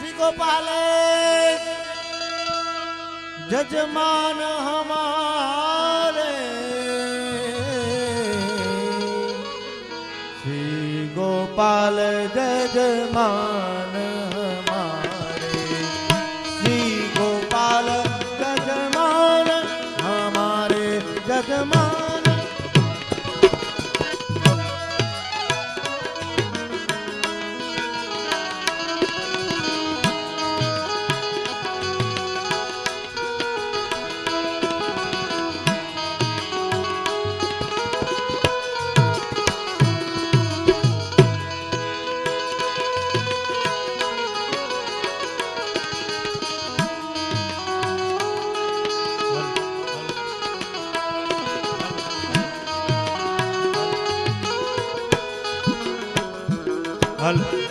શ્રી ગોપાલે. જજમાન હમારે. શ્રી ગોપાલ જજમાન কাল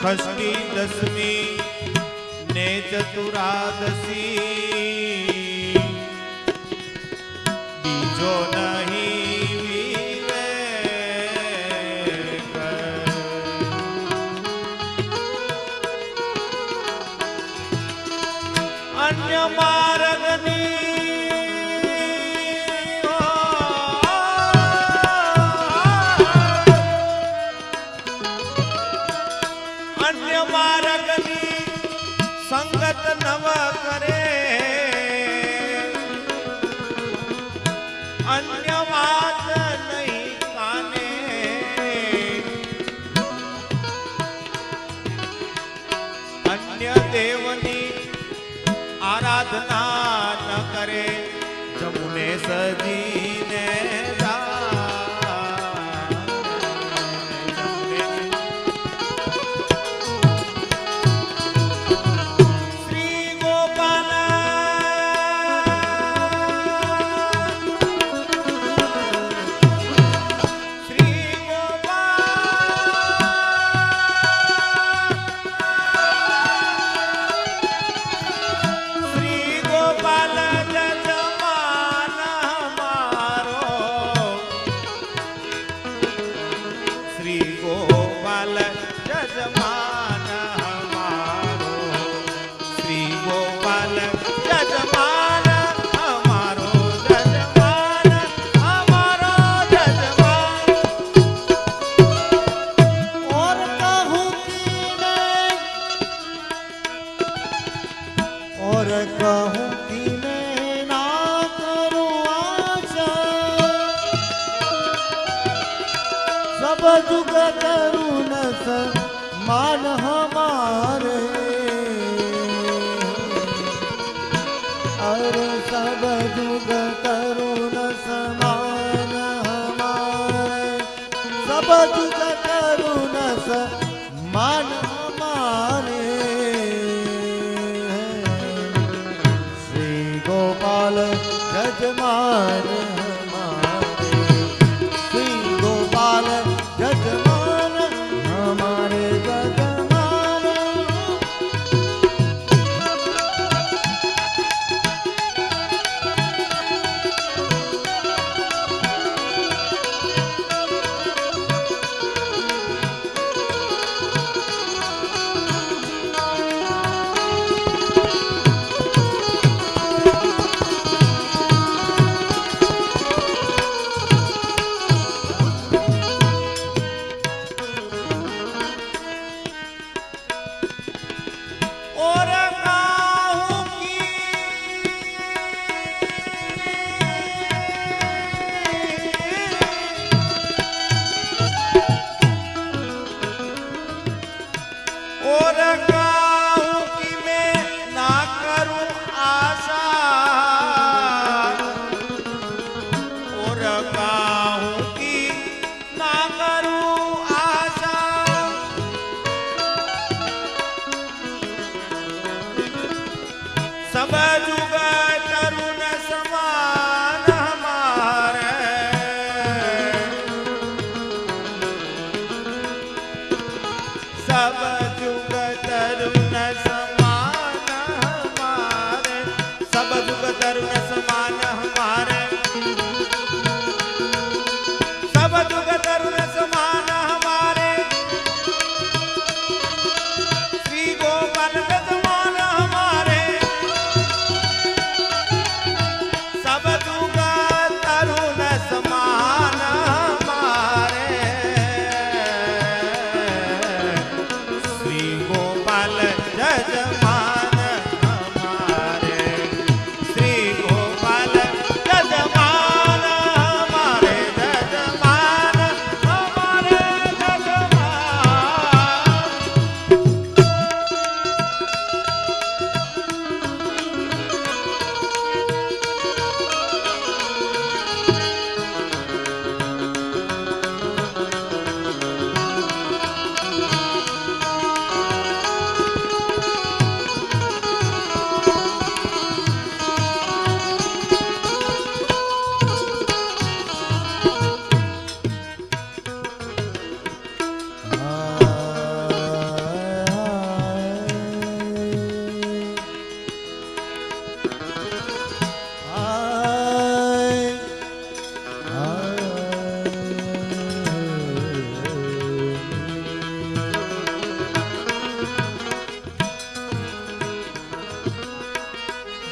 ષષ્ઠી દસમી ને ચતુરાદશી બીજો નહીં વિવેક અન્ય માર્ગ दी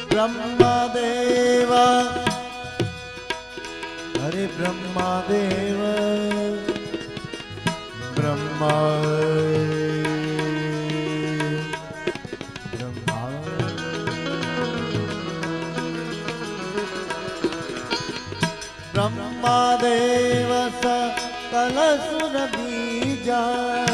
ब्रह्मा ब्रह्मदेव। हरे ब्रह्मा। देव ब्रह्मा। ब्रह्मदेव सकलसुर बीजा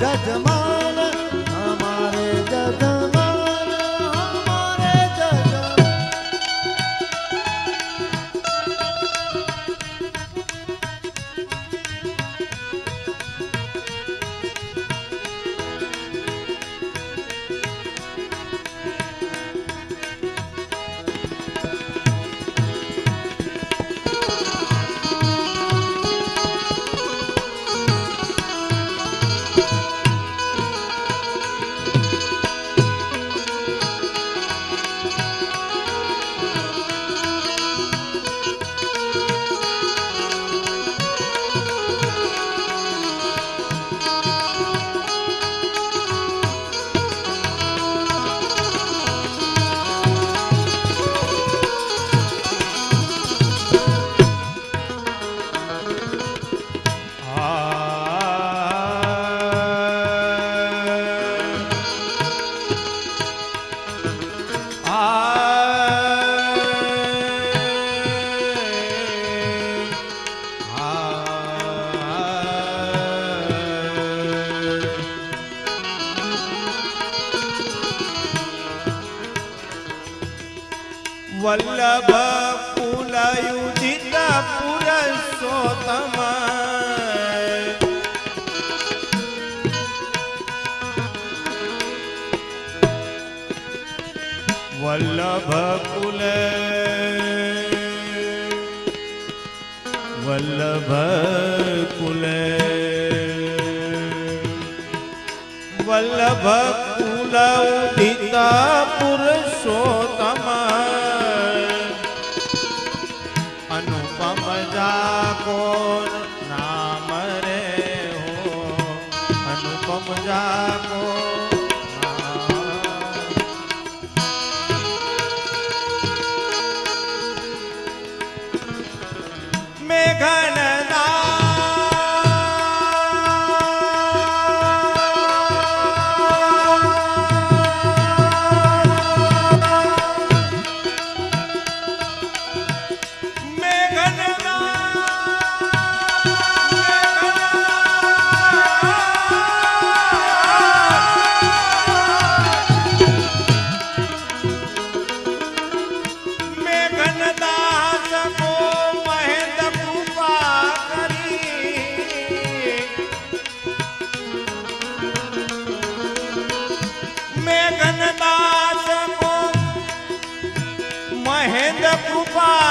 Dadama વલ્લભ પુલયુજિત પુરસોતમ વલ્લભ કુલ વલ્લભ કુલ વલ્લભ કુલ ઉદિતા પુરુષો renda pro pai.